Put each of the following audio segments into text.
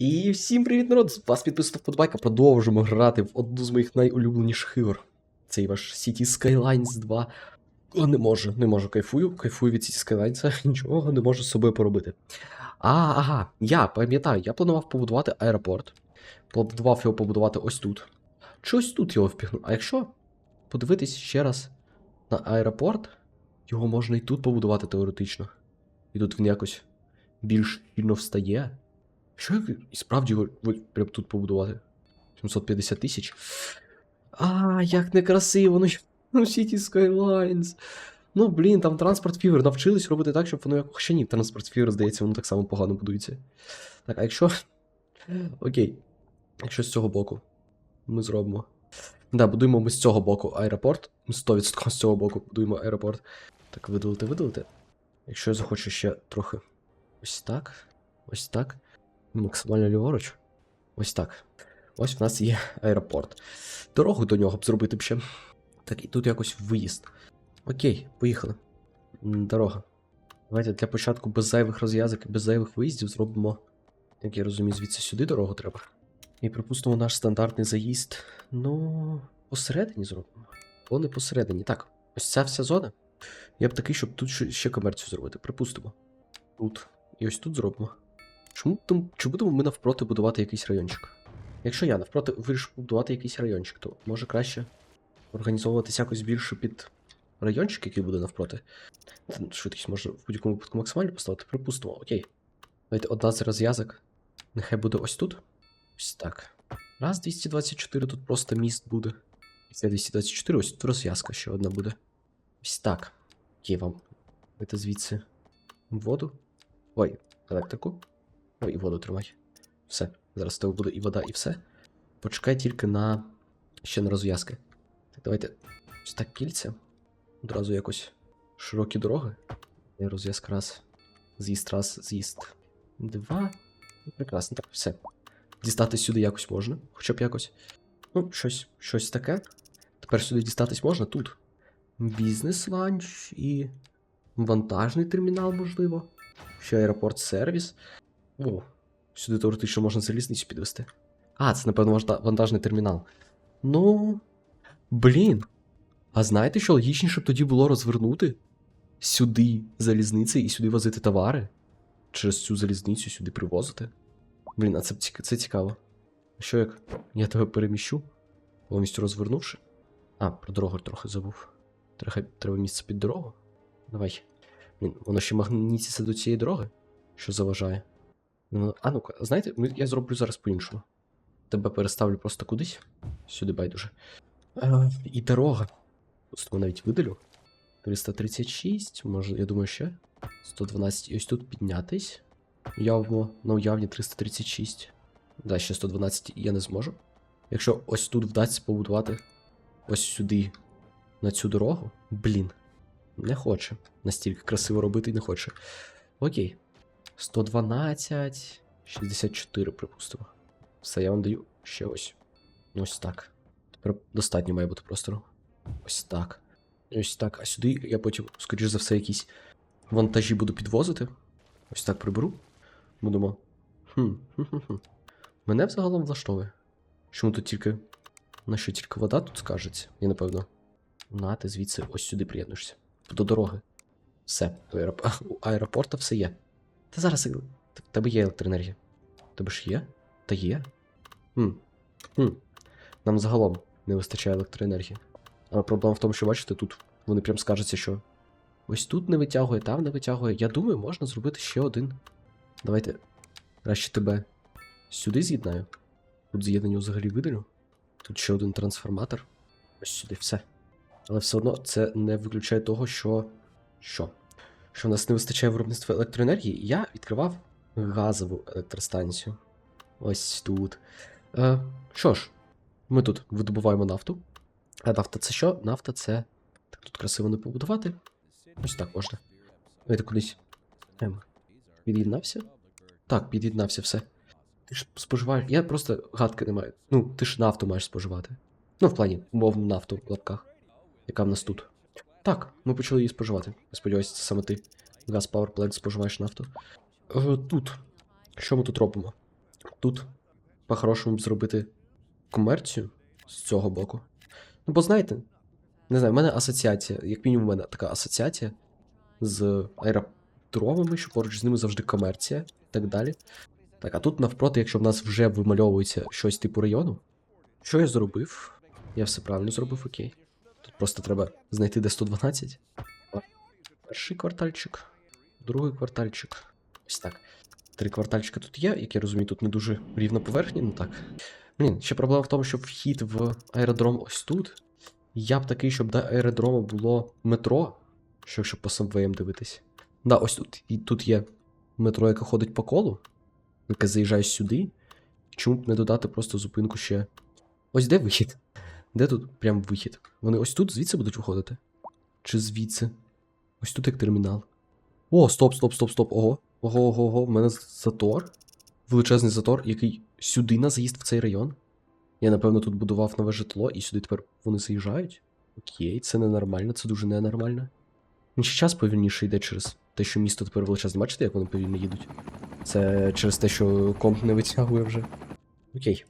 І всім привіт, народ! З вас підписана Футбайка. Продовжимо грати в одну з моїх найулюбленіших ігор. Цей ваш City Skylines 2. О, не можу, не можу. Кайфую, кайфую від City Skylines, нічого не можу з собою поробити. А, ага, я пам'ятаю, я планував побудувати аеропорт. Планував його побудувати ось тут. Чи ось тут його впігну. А якщо подивитись ще раз на аеропорт, його можна і тут побудувати теоретично. І тут він якось більш щільно встає. Що як і справді його прям тут побудувати? 750 тисяч. А, як некрасиво, ну ну City Skylines. Ну, блін, там транспорт фівер навчились робити так, щоб воно як. Хоча ні, транспорт фівер, здається, воно так само погано будується. Так, а якщо. Окей. Якщо з цього боку ми зробимо. Да, будуємо ми з цього боку аеропорт. 100% з цього боку будуємо аеропорт. Так, видалити, видалити. Якщо я захочу ще трохи. Ось так. Ось так. Максимально ліворуч. Ось так. Ось в нас є аеропорт. Дорогу до нього б зробити б ще. Так, і тут якось виїзд. Окей, поїхали. Дорога. Давайте для початку без зайвих розв'язок і без зайвих виїздів зробимо, як я розумію, звідси сюди дорогу треба. І припустимо наш стандартний заїзд. Ну, посередині зробимо. О, не посередині. Так, ось ця вся зона. Я б такий, щоб тут ще комерцію зробити. Припустимо. Тут. І ось тут зробимо. Чому там, чи будемо ми навпроти будувати якийсь райончик? Якщо я навпроти вирішу будувати якийсь райончик, то може краще організовуватися якось більше під райончик, який буде навпроти. Та Швидкість можна в будь-якому випадку максимально поставити. Припустимо, окей. Давайте одна з розв'язок. Нехай буде ось тут. Ось так. Раз, 224, тут просто міст буде. І це 224, ось тут розв'язка ще одна буде. Ось так. Окей, вам. Давайте звідси воду. Ой, електрику. Ой, і воду тримай. Все. Зараз в тебе буде і вода, і все. Почекай тільки на. ще на розв'язки. Так, давайте. Ось так кільця. Одразу якось широкі дороги. Розв'язка раз. З'їзд раз, з'їзд. Два. Ну, Прекрасно, так, все. Дістатись сюди якось можна, хоча б якось. Ну, щось, щось таке. Тепер сюди дістатись можна тут. Бізнес-ланч і. Вантажний термінал, можливо. Ще аеропорт сервіс. О, сюди теоретично можна залізницю підвести. А, це, напевно, вантажний термінал. Ну. Блін. А знаєте, що логічніше б тоді було розвернути сюди залізниці і сюди возити товари? Через цю залізницю сюди привозити? Блін, а це, це цікаво. Що як я тебе переміщу, повністю розвернувши? А, про дорогу трохи забув. Трохи треба місце під дорогу. Давай. Блін, воно ще магнітиться до цієї дороги, що заважає. А ну-ка, знаєте, я зроблю зараз по-іншому. Тебе переставлю просто кудись. Сюди байдуже. Е, і дорога. Просто навіть видалю. 336, може, я думаю, ще. 112. І ось тут піднятись. Явно на уявні 336. Да, ще 112 я не зможу. Якщо ось тут вдасться побудувати ось сюди, на цю дорогу. Блін. Не хоче. Настільки красиво робити не хоче. Окей. 112. 64, припустимо. Все, я вам даю ще ось. Ось так. Тепер достатньо має бути простору. Ось так. Ось так. А сюди я потім, скоріш за все, якісь вантажі буду підвозити. Ось так приберу. Будемо. Хм. Мене взагалом влаштовує. Чому тут тільки. На що тільки вода тут скажеться? Я напевно. На, ти звідси ось сюди приєднуєшся. До дороги. Все. У аеропорта все є. Та зараз. В тебе є електроенергія. Тебе ж є? Та є. Хм. Хм. Нам загалом не вистачає електроенергії. Але проблема в тому, що бачите, тут вони прям скажуться, що ось тут не витягує, там не витягує. Я думаю, можна зробити ще один. Давайте краще тебе сюди з'єднаю. Тут з'єднання взагалі видалю. Тут ще один трансформатор. Ось сюди, все. Але все одно це не виключає того, що. Що? Що в нас не вистачає виробництва електроенергії. Я відкривав газову електростанцію. Ось тут. Е, що ж, ми тут видобуваємо нафту. А нафта це що? Нафта це. Так тут красиво не побудувати. Ось так можна. Давайте кудись. Ем. Під'єднався? Так, під'єднався все. Ти ж споживаєш. Я просто гадки не маю. Ну, ти ж нафту маєш споживати. Ну, в плані, умовну нафту в лапках. Яка в нас тут. Так, ми почали її споживати. Сподіваюся, це саме ти. Газ Power споживаєш нафту. Е, тут. Що ми тут робимо? тут по-хорошому б зробити комерцію з цього боку. Ну, бо знаєте, не знаю, в мене асоціація, як мінімум, в мене така асоціація з аеродромами, що поруч з ними завжди комерція і так далі. Так, а тут навпроти, якщо в нас вже вимальовується щось типу району, що я зробив? Я все правильно зробив, окей. Тут просто треба знайти де 112. Перший квартальчик, другий квартальчик. Ось так. Три квартальчика тут є, як я розумію, тут не дуже рівна поверхня, ну так. Блін, ще проблема в тому, що вхід в аеродром ось тут. Я б такий, щоб до аеродрому було метро, що якщо по самвеям дивитись. Да, ось тут. І тут є метро, яке ходить по колу, яке заїжджає сюди. Чому б не додати просто зупинку ще. Ось де вихід? Де тут прям вихід? Вони ось тут звідси будуть виходити? Чи звідси? Ось тут як термінал. О, стоп, стоп, стоп, стоп. Ого. Ого, ого, ого, в мене затор. Величезний затор, який сюди на заїзд в цей район. Я, напевно, тут будував нове житло, і сюди тепер вони заїжджають. Окей, це ненормально, це дуже ненормально. Він ще час повільніше йде через те, що місто тепер величезне. Бачите, як вони повільно їдуть? Це через те, що комп не витягує вже. Окей.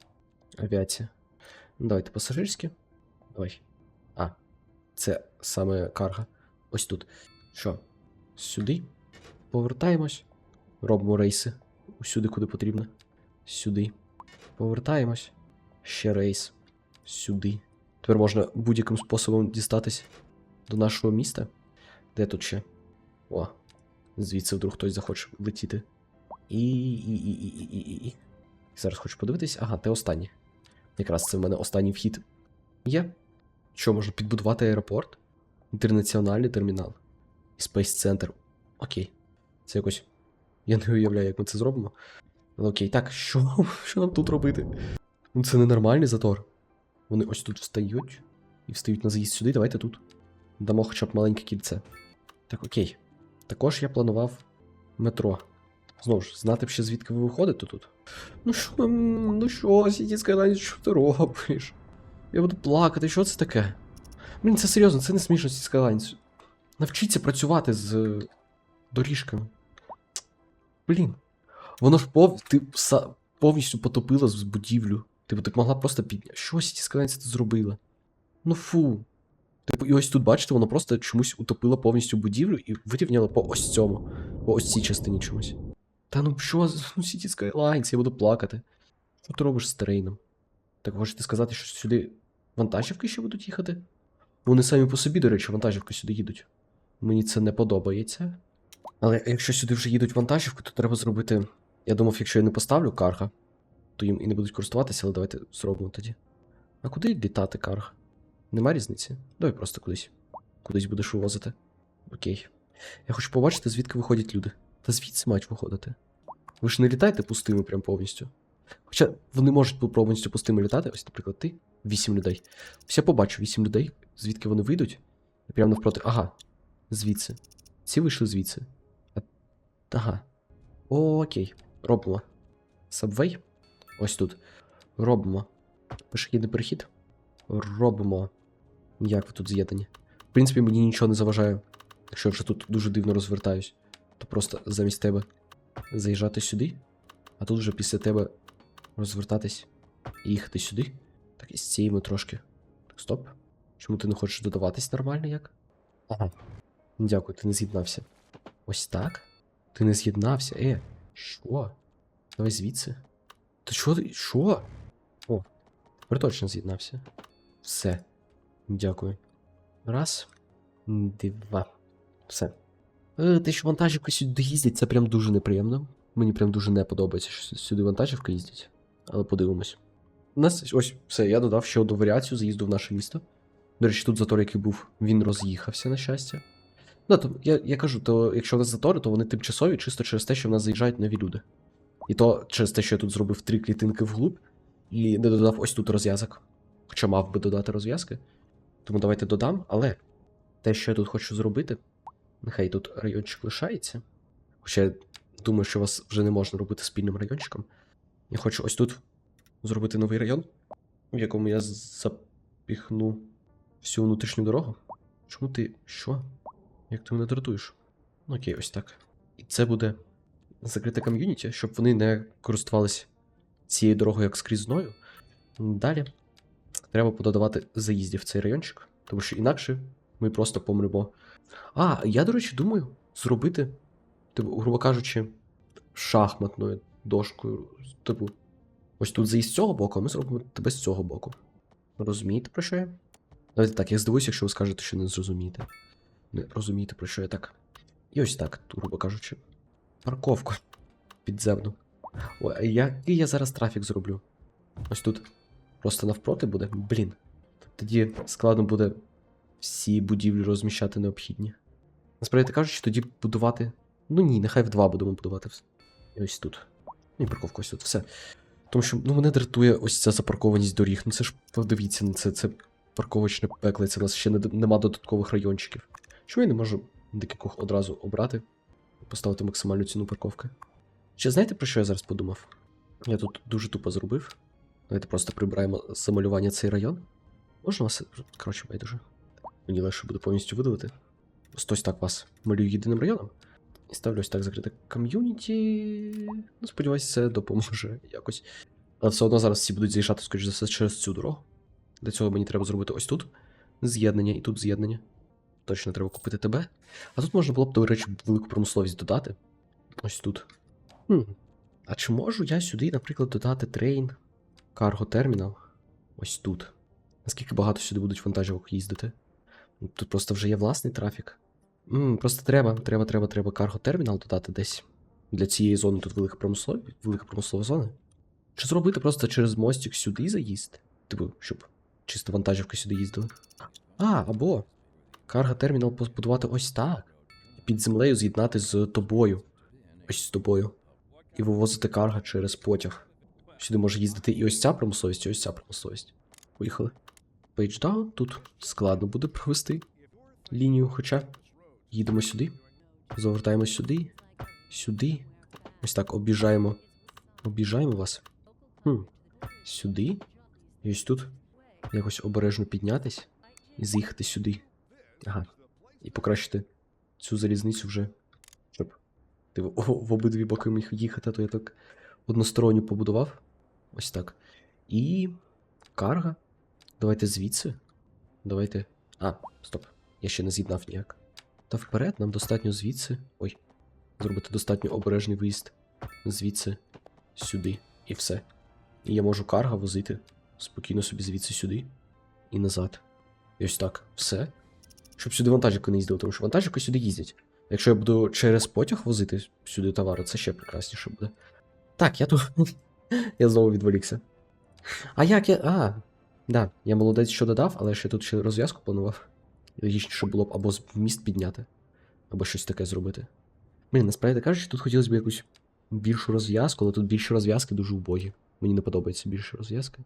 Авіація. Давайте пасажирські. Давай. А. Це саме карга. Ось тут. Що? Сюди. Повертаємось. Робимо рейси. Усюди, куди потрібно. Сюди. Повертаємось. Ще рейс. Сюди. Тепер можна будь-яким способом дістатись до нашого міста. Де тут ще? О. Звідси вдруг хтось захоче летіти. І. і, і, і, і, і, і. Зараз хочу подивитись. Ага, те останнє. Якраз це в мене останній вхід. Є. Що, можна підбудувати аеропорт? Інтернаціональний термінал. Space Center. Окей. Це якось. Я не уявляю, як ми це зробимо. Але окей, так, що, що нам тут робити? Ну це ненормальний затор. Вони ось тут встають і встають на заїзд сюди. Давайте тут. Дамо хоча б маленьке кільце. Так, окей. Також я планував метро. Знову ж, знати б ще звідки ви виходите тут. Ну що, ну що, City Skylines, що ти робиш? Я буду плакати, що це таке? Блін, це серйозно, це не смішно City Skylines. Навчіться працювати з доріжками. Блін. Воно ж пов... ти повністю потопила з будівлю. Типу, ти б могла просто підняти. Що City Skylines це зробила? Ну фу. Типу, і ось тут, бачите, воно просто чомусь утопило повністю будівлю і вирівняло по ось цьому. По ось цій частині чомусь. Та ну що, ну City Skylines, я буду плакати. Що ти робиш з трейном? Так хочете сказати, що сюди вантажівки ще будуть їхати? Вони самі по собі, до речі, вантажівки сюди їдуть. Мені це не подобається. Але якщо сюди вже їдуть вантажівки, то треба зробити. Я думав, якщо я не поставлю карга, то їм і не будуть користуватися, але давайте зробимо тоді. А куди літати карг? Нема різниці? Давай просто кудись. Кудись будеш вивозити. Окей. Я хочу побачити, звідки виходять люди. Та звідси мають виходити. Ви ж не літаєте пустими прям повністю. Хоча вони можуть повністю пустими літати. Ось, наприклад, ти. Вісім людей. Ось я побачу вісім людей, звідки вони вийдуть. І прямо навпроти. Ага. Звідси. Ці вийшли звідси. Ага. Окей. Робимо. Сабвей. Ось тут. Робимо. Пішохідний перехід. Робимо. Як ви тут з'єднані? В принципі, мені нічого не заважає. Якщо я вже тут дуже дивно розвертаюсь, то просто замість тебе заїжджати сюди, а тут вже після тебе розвертатись і їхати сюди. Так, і з цієї ми трошки. Так, стоп. Чому ти не хочеш додаватись нормально як? Ага. Дякую, ти не з'єднався. Ось так? Ти не з'єднався? Е, що? Давай звідси. Та що ти? Що? О, тепер точно з'єднався. Все. Дякую. Раз. Два. Все. Е, те, що вантажівки сюди їздять, це прям дуже неприємно. Мені прям дуже не подобається, що сюди вантажівка їздять. Але подивимось. У нас ось все, я додав ще одну варіацію заїзду в наше місто. До речі, тут затор, який був, він роз'їхався, на щастя. Ну, то я, я кажу, то якщо в нас затори, то вони тимчасові чисто через те, що в нас заїжджають нові люди. І то через те, що я тут зробив три клітинки вглуб і не додав ось тут розв'язок. Хоча мав би додати розв'язки. Тому давайте додам, але те, що я тут хочу зробити, нехай тут райончик лишається. Хоча я думаю, що вас вже не можна робити спільним райончиком. Я хочу ось тут зробити новий район, в якому я запіхну всю внутрішню дорогу. Чому ти. Що? Як ти мене дратуєш? Ну, Окей, ось так. І це буде закрите ком'юніті, щоб вони не користувалися цією дорогою як скрізною. Далі треба пододавати заїздів в цей райончик, тому що інакше ми просто помремо. А, я, до речі, думаю зробити, типу, грубо кажучи, шахматною дошкою. Типу, ось тут заїзд з цього боку, а ми зробимо тебе з цього боку. Розумієте, про що я? Давайте так, я здивуюся, якщо ви скажете, що не зрозумієте. Не розумієте, про що я так. І ось так, грубо кажучи. Парковку підземну. Ой, який я зараз трафік зроблю? Ось тут. Просто навпроти буде? Блін. Тоді складно буде всі будівлі розміщати необхідні. Насправді кажучи, тоді будувати. Ну ні, нехай в два будемо будувати. І ось тут. І парковка ось тут, все. Тому що ну, мене дратує ось ця запаркованість доріг. Ну це ж подивіться на це, це парковочне пекло, це у нас ще не, нема додаткових райончиків. Чому я не можу декількох одразу обрати і поставити максимальну ціну парковки? Ще знаєте, про що я зараз подумав? Я тут дуже тупо зробив. Давайте просто прибираємо з малювання цей район. Можна вас. Коротше, байдуже. Мені легше буде повністю видалити. Ось ось так вас малюю єдиним районом. І ставлю ось так закрите ком'юніті. Ну, сподіваюся, це допоможе якось. Але все одно зараз всі будуть з'їжджати, скоріш за все, через цю дорогу. Для цього мені треба зробити ось тут з'єднання і тут з'єднання. Точно треба купити тебе. А тут можна було б, до речі, велику промисловість додати. Ось тут. Хм. А чи можу я сюди, наприклад, додати трейн, карго термінал? Ось тут. Наскільки багато сюди будуть вантажівок їздити? Тут просто вже є власний трафік. М, просто треба, треба, треба, треба карго термінал додати десь. Для цієї зони тут велика промислова, велика промислова зона. Чи зробити просто через мостик сюди заїзд? Типу, щоб чисто вантажівки сюди їздили. А, або карго термінал побудувати ось так. Під землею з'єднати з тобою. Ось з тобою. І вивозити карго через потяг. Сюди може їздити і ось ця промисловість, і ось ця промисловість. Поїхали. Down. Тут складно буде провести лінію, хоча їдемо сюди. Завертаємо сюди. Сюди. Ось так об'їжджаємо. Об'їжджаємо вас. Хм. Сюди. І ось тут. Якось обережно піднятись і заїхати сюди. Ага. І покращити цю залізницю вже. Щоб ти в, в обидві боки міг їхати, то я так односторонньо побудував. Ось так. І. Карга. Давайте звідси. Давайте. А, стоп. Я ще не з'єднав ніяк. Та вперед, нам достатньо звідси. Ой. Зробити достатньо обережний виїзд. Звідси, сюди. І все. І я можу карга возити спокійно собі звідси сюди і назад. І ось так. Все. Щоб сюди вантажівки не їздили, тому що вантажівки сюди їздять. Якщо я буду через потяг возити сюди товари, це ще прекрасніше буде. Так, я тут. я знову відволікся. А як я. А, да, я молодець, що додав, але ще тут ще розв'язку планував. Логічніше було б або міст підняти, або щось таке зробити. Блін, насправді кажучи, тут хотілося б якусь більшу розв'язку, але тут більше розв'язки дуже убогі. Мені не подобається більше розв'язки.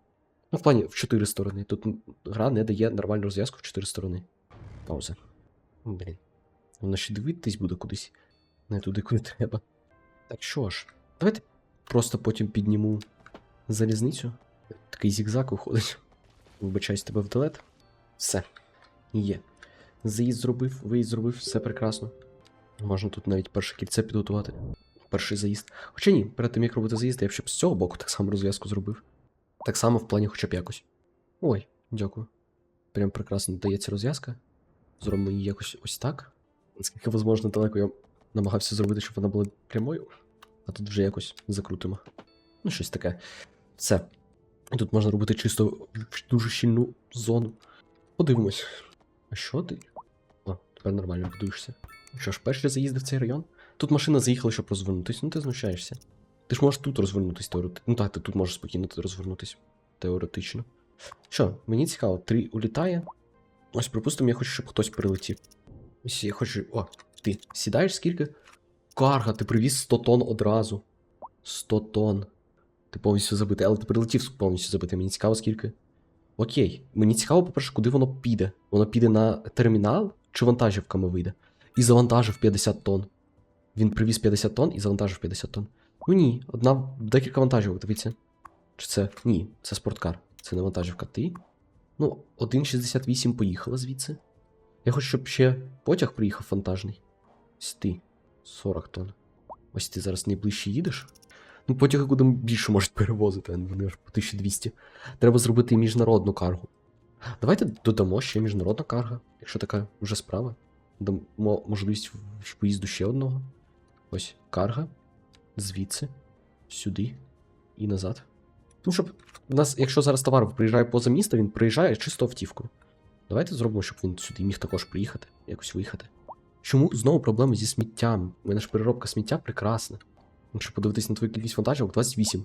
Ну, в плані в чотири сторони. Тут гра не дає нормальну розв'язку в чотири сторони. Пауза. Блін. Воно ще дивитись буде кудись. Не туди, куди треба. Так що ж, давайте просто потім підніму залізницю. Такий зігзаг виходить. Вибачаюсь тебе в делет. Все. Є. Заїзд зробив, виїзд зробив, все прекрасно. Можна тут навіть перше кільце підготувати. Перший заїзд. Хоча ні, перед тим як робити заїзд, я б ще б з цього боку так само розв'язку зробив. Так само в плані хоча б якось. Ой, дякую. Прям прекрасно додається розв'язка. Зробимо її якось ось так. Наскільки можливо далеко я намагався зробити, щоб вона була прямою. А тут вже якось закрутимо. Ну, щось таке. Все. Тут можна робити чисто дуже щільну зону. Подивимось. А що ти? О, тепер нормально будуєшся. Що ж, перший заїзди в цей район? Тут машина заїхала, щоб розвернутися, ну ти знущаєшся. Ти ж можеш тут розвернутися теоретично. Ну так, ти тут можеш спокійно розвернутися. Теоретично. Що, мені цікаво, три улітає. Ось, припустимо, я хочу, щоб хтось прилетів. Ось я хочу. О, ти сідаєш скільки? Карга, ти привіз 100 тонн одразу. 100 тонн. Ти повністю забитий, але ти прилетів повністю забитий. Мені цікаво, скільки. Окей. Мені цікаво, по-перше, куди воно піде. Воно піде на термінал чи вантажівками вийде? І завантажив 50 тонн. Він привіз 50 тонн і завантажив 50 тонн. Ну ні, одна декілька вантажівок, дивіться. Чи це. Ні, це спорткар. Це не вантажівка. Ти. Ну, 1,68 поїхала звідси. Я хочу, щоб ще потяг приїхав вантажний. Ось ти. 40 тонн. Ось ти зараз найближче їдеш. Ну, потяги куди більше можуть перевозити, вони аж по 1200. Треба зробити і міжнародну каргу. Давайте додамо ще міжнародна карга, якщо така вже справа. Дамо можливість виїзду ще одного. Ось карга. Звідси, сюди і назад. Ну, щоб у нас, якщо зараз товар приїжджає поза місто, він приїжджає чисто автівкою. Давайте зробимо, щоб він сюди міг також приїхати, якось виїхати. Чому знову проблеми зі сміттям? У мене ж переробка сміття прекрасна. Якщо подивитись на твою кількість вантажівок, 28.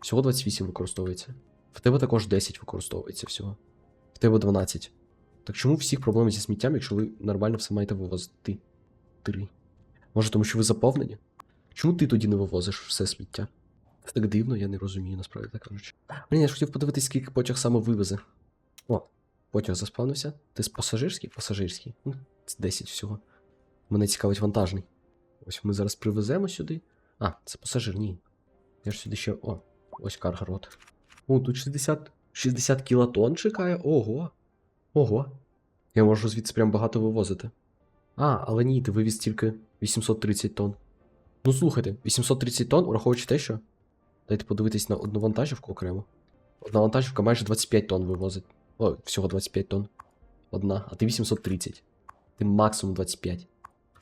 Всього 28 використовується. В тебе також 10 використовується всього. В тебе 12. Так чому всіх проблеми зі сміттям, якщо ви нормально все маєте вивозити? Три. Може, тому що ви заповнені? Чому ти тоді не вивозиш все сміття? Це так дивно, я не розумію, насправді так кажучи. Блін, я ж хотів подивитись, скільки потяг саме вивезе. О, потяг заспавнився. Ти з пасажирський? Пасажирський. Ну, це 10 всього. Мене цікавить вантажний. Ось ми зараз привеземо сюди. А, це пасажир, ні. Я ж сюди ще. О, ось карга рот. О, тут 60, 60 кілотон чекає. Ого. Ого. Я можу звідси прям багато вивозити. А, але ні, ти вивіз тільки 830 тонн. Ну слухайте, 830 тонн, враховуючи те, що. Дайте подивитись на одну вантажівку окремо. Одна вантажівка майже 25 тонн вивозить. О, всього 25 тонн. Одна, а ти 830. Ти максимум 25.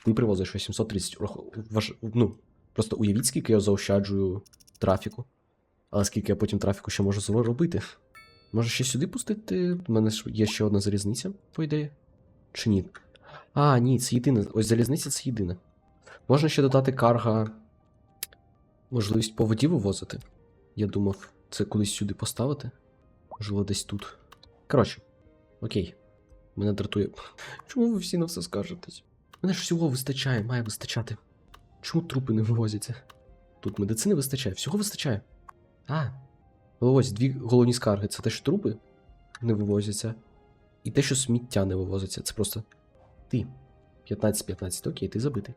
Ти привозиш 830. Врахов- важ- Ну, просто уявіть, скільки я заощаджую трафіку. Але скільки я потім трафіку ще можу зробити. Може ще сюди пустити? У мене ж є ще одна залізниця, по ідеї. Чи ні? А, ні, це єдина. Ось залізниця це єдина. Можна ще додати карга. Можливість по воді вивозити. Я думав, це кудись сюди поставити. Можливо, десь тут. Коротше, окей. Мене дратує. Чому ви всі на все скажетесь? Мене ж всього вистачає, має вистачати. Чому трупи не вивозяться? Тут медицини вистачає, всього вистачає. А. Ось дві головні скарги: це те, що трупи не вивозяться, і те, що сміття не вивозиться. Це просто ти. 15-15, окей, ти забитий.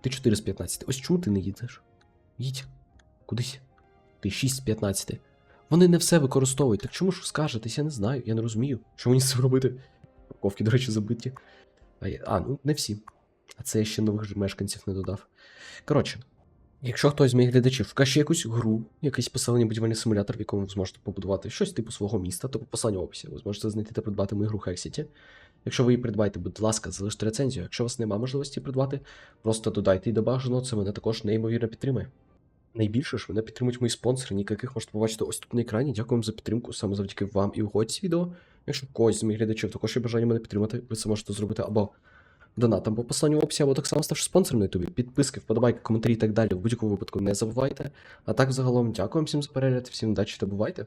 Ти 4 з 15. Ось чому ти не їдеш? Їдь. Кудись. Ти 6 з 15. Вони не все використовують. Так чому ж ви скажетесь? Я не знаю, я не розумію. Що мені з цим робити? Парковки, до речі, забиті. А, я- а, ну не всі. А це я ще нових мешканців не додав. Коротше, якщо хтось з моїх глядачів вкаже якусь гру, якийсь поселення будівельний симулятор, в якому ви зможете побудувати щось типу свого міста, то по посиланню в описі ви зможете знайти та придбати мою гру Hexity. Якщо ви її придбаєте, будь ласка, залиште рецензію. Якщо у вас немає можливості придбати, просто додайте її до бажаного, це мене також неймовірно підтримує. Найбільше ж мене підтримують мої спонсори, яких можете побачити ось тут на екрані. Дякую вам за підтримку, саме завдяки вам і виходить відео. Якщо когось з моїх глядачів також є бажання мене підтримати, ви це можете зробити або донатом по посланню в описі, або так само ставши спонсором на ютубі. Підписки, вподобайки, коментарі і так далі. В будь-якому випадку не забувайте. А так загалом дякую всім за перегляд, всім удачі та бувайте.